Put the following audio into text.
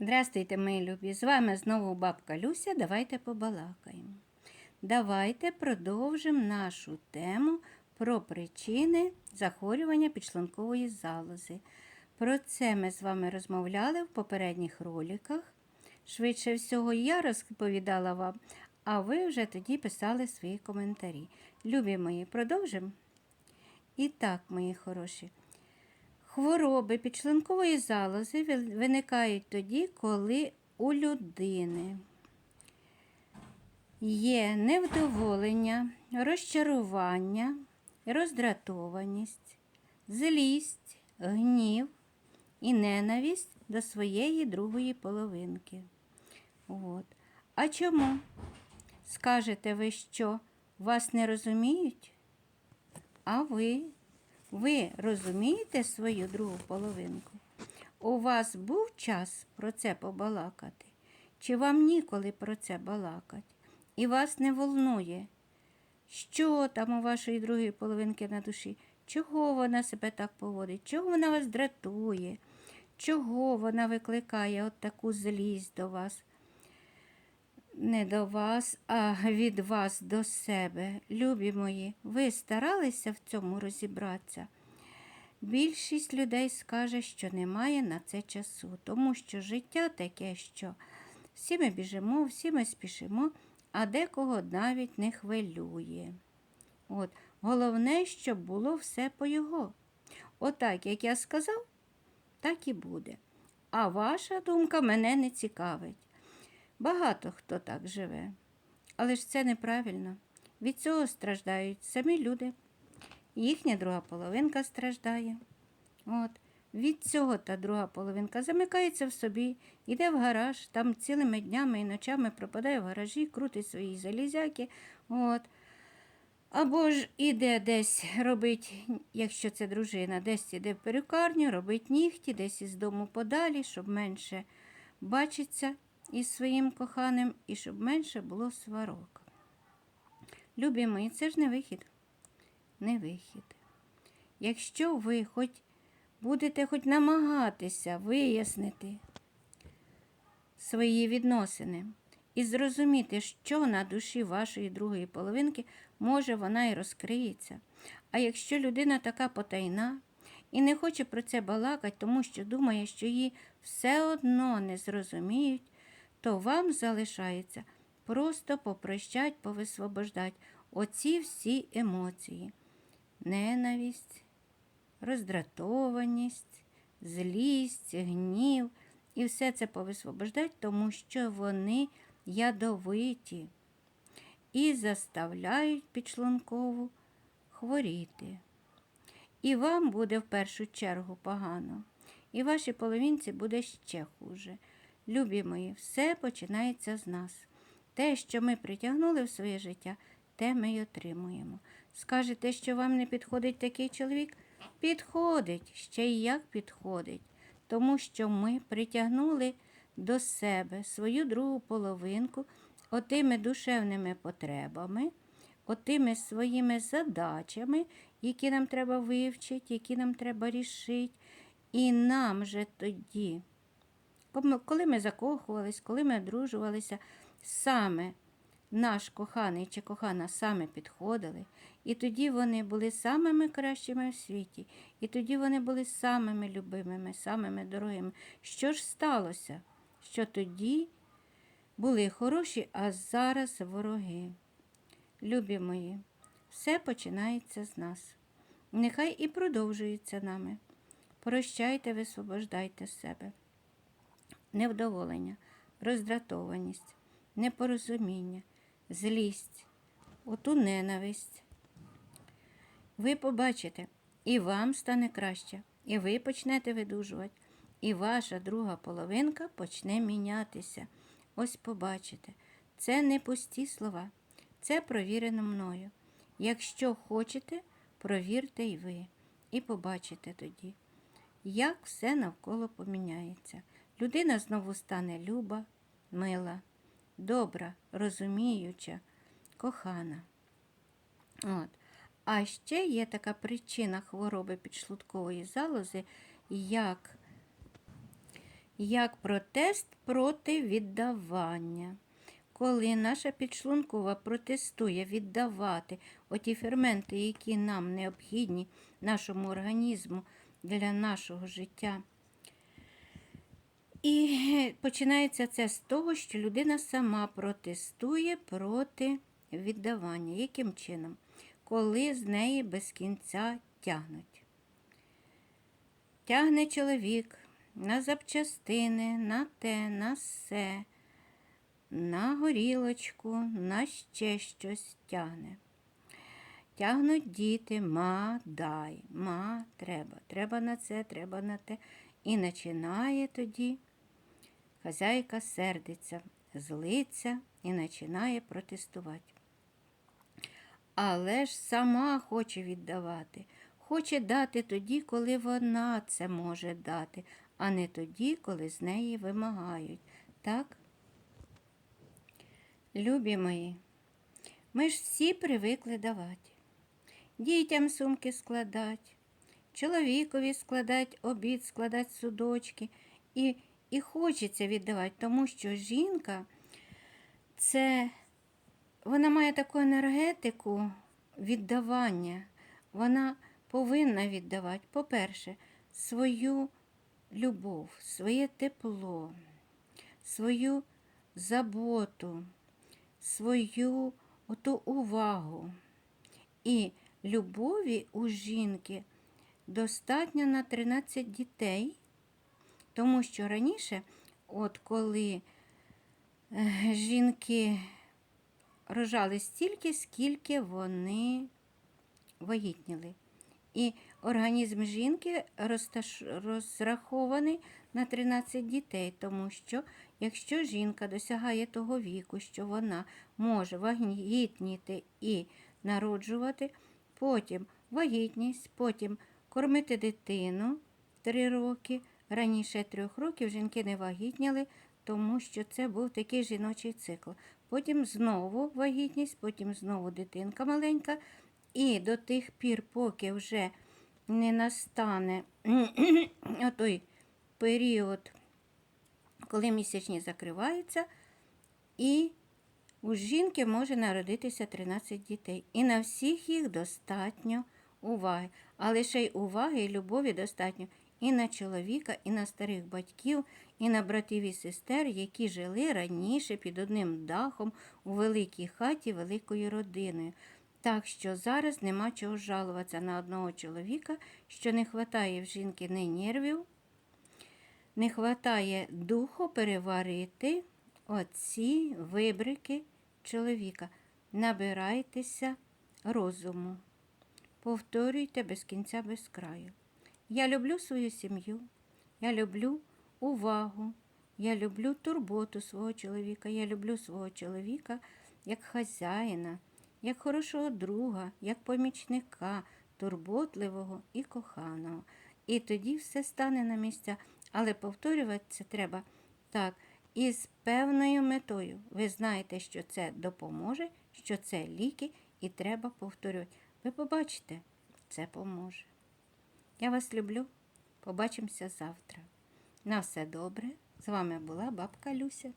Здрастуйте, мої любі! З вами знову бабка Люся. Давайте побалакаємо. Давайте продовжимо нашу тему про причини захворювання підшлункової залози. Про це ми з вами розмовляли в попередніх роликах. Швидше всього, я розповідала вам, а ви вже тоді писали свої коментарі. Любі мої, продовжимо? І так, мої хороші. Хвороби підшлункової залози виникають тоді, коли у людини є невдоволення, розчарування, роздратованість, злість, гнів і ненависть до своєї другої половинки. От. А чому? Скажете ви, що вас не розуміють? А ви? Ви розумієте свою другу половинку? У вас був час про це побалакати? Чи вам ніколи про це балакати? І вас не волнує, що там у вашої другої половинки на душі? Чого вона себе так поводить? Чого вона вас дратує? Чого вона викликає от таку злість до вас? Не до вас, а від вас до себе. Любі мої, ви старалися в цьому розібратися? Більшість людей скаже, що немає на це часу, тому що життя таке, що всі ми біжимо, всі ми спішимо, а декого навіть не хвилює. От, головне, щоб було все по його. Отак, як я сказав, так і буде. А ваша думка мене не цікавить. Багато хто так живе. Але ж це неправильно. Від цього страждають самі люди. Їхня друга половинка страждає. От. Від цього та друга половинка замикається в собі, йде в гараж, там цілими днями і ночами пропадає в гаражі, крутить свої залізяки. От. Або ж іде десь робить, якщо це дружина, десь іде в перукарню, робить нігті, десь із дому подалі, щоб менше бачиться із своїм коханим і щоб менше було сварок. Любі мої, це ж не вихід. Не вихід. Якщо ви хоч будете хоч намагатися вияснити свої відносини і зрозуміти, що на душі вашої другої половинки, може вона і розкриється. А якщо людина така потайна і не хоче про це балакати, тому що думає, що її все одно не зрозуміють, то вам залишається просто попрощать, повисвобождать оці всі емоції. Ненависть, роздратованість, злість, гнів і все це повисвобождать, тому що вони ядовиті і заставляють підшлункову хворіти. І вам буде в першу чергу погано, і вашій половинці буде ще хуже. Любі мої, все починається з нас. Те, що ми притягнули в своє життя, те ми й отримуємо. Скажете, що вам не підходить такий чоловік? Підходить, ще й як підходить, тому що ми притягнули до себе свою другу половинку отими душевними потребами, отими своїми задачами, які нам треба вивчити, які нам треба рішити. І нам же тоді, коли- ми закохувались, коли ми одружувалися, саме наш коханий чи кохана саме підходили, і тоді вони були самими кращими в світі, і тоді вони були самими любимими, самими дорогими. Що ж сталося? Що тоді були хороші, а зараз вороги. Любі мої, все починається з нас. Нехай і продовжується нами. Прощайте, висвобождайте себе. Невдоволення, роздратованість, непорозуміння, злість, оту ненависть. Ви побачите, і вам стане краще, і ви почнете видужувати, і ваша друга половинка почне мінятися. Ось побачите, це не пусті слова, це провірено мною. Якщо хочете, провірте й ви, і побачите тоді, як все навколо поміняється. Людина знову стане люба, мила, добра, розуміюча, кохана. От. А ще є така причина хвороби підшлуткової залози, як як протест проти віддавання. Коли наша підшлункова протестує віддавати оті ферменти, які нам необхідні нашому організму для нашого життя. І починається це з того, що людина сама протестує проти віддавання. Яким чином? Коли з неї без кінця тягнуть. Тягне чоловік на запчастини, на те, на все, на горілочку, на ще щось тягне. Тягнуть діти, ма, дай, ма, треба, треба на це, треба на те. І починає тоді хазяйка сердиться, злиться і починає протестувати. Але ж сама хоче віддавати, хоче дати тоді, коли вона це може дати, а не тоді, коли з неї вимагають. Так? Любі мої, ми ж всі привикли давати. Дітям сумки складати, чоловікові складати обід, складати судочки. І, і хочеться віддавати, тому що жінка це вона має таку енергетику віддавання. Вона повинна віддавати, по-перше, свою любов, своє тепло, свою заботу, свою оту увагу. І любові у жінки достатньо на 13 дітей, тому що раніше, от коли е, жінки рожали стільки, скільки вони вагітніли. І організм жінки розрахований на 13 дітей, тому що якщо жінка досягає того віку, що вона може вагітніти і народжувати, потім вагітність, потім кормити дитину 3 роки. Раніше трьох років жінки не вагітніли, тому що це був такий жіночий цикл. Потім знову вагітність, потім знову дитинка маленька. І до тих пір, поки вже не настане той період, коли місячні закриваються, і у жінки може народитися 13 дітей. І на всіх їх достатньо уваги. А лише й уваги і любові достатньо і на чоловіка, і на старих батьків, і на братів і сестер, які жили раніше під одним дахом у великій хаті великою родиною. Так що зараз нема чого жалуватися на одного чоловіка, що не вистачає в жінки ні нервів, не вистачає духу переварити оці вибрики чоловіка. Набирайтеся розуму. Повторюйте без кінця, без краю. Я люблю свою сім'ю, я люблю увагу, я люблю турботу свого чоловіка, я люблю свого чоловіка як хазяїна, як хорошого друга, як помічника, турботливого і коханого. І тоді все стане на місця. Але повторювати це треба так, із певною метою. Ви знаєте, що це допоможе, що це ліки, і треба повторювати. Ви побачите, це поможе. Я вас люблю. Побачимося завтра. На все добре. З вами була бабка Люся.